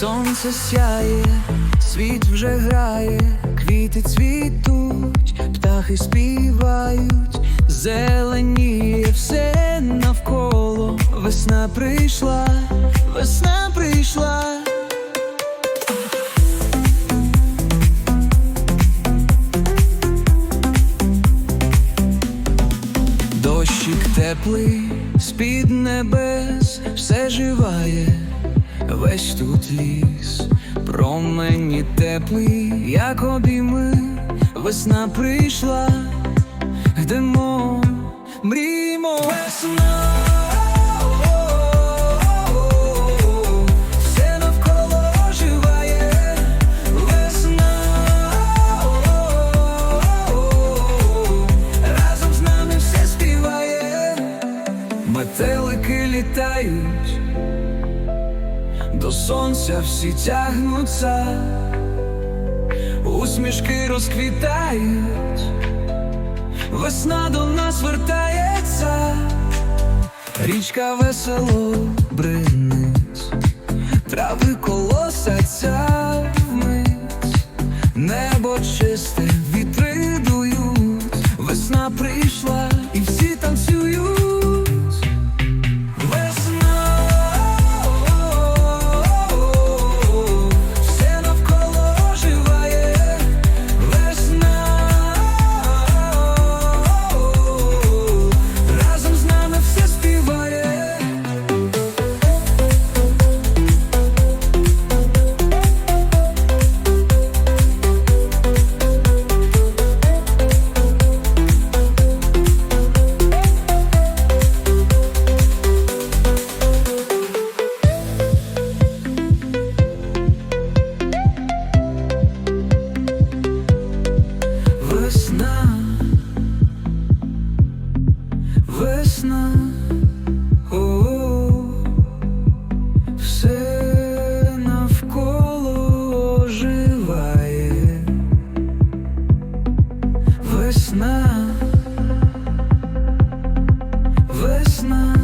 сонце сяє, світ вже грає, квіти цвітуть, птахи співають, зеленіє все навколо. Весна прийшла, весна прийшла. Дощик теплий, з-під небес все живає, весь тут ліс, промені теплі, як обійми, весна прийшла, йдемо, мріємо весна. Все навколо до сонця всі тягнуться, усмішки розквітають, весна до нас вертається, річка весело бринить, трави колосяться вмить, небо чисте, This Christmas.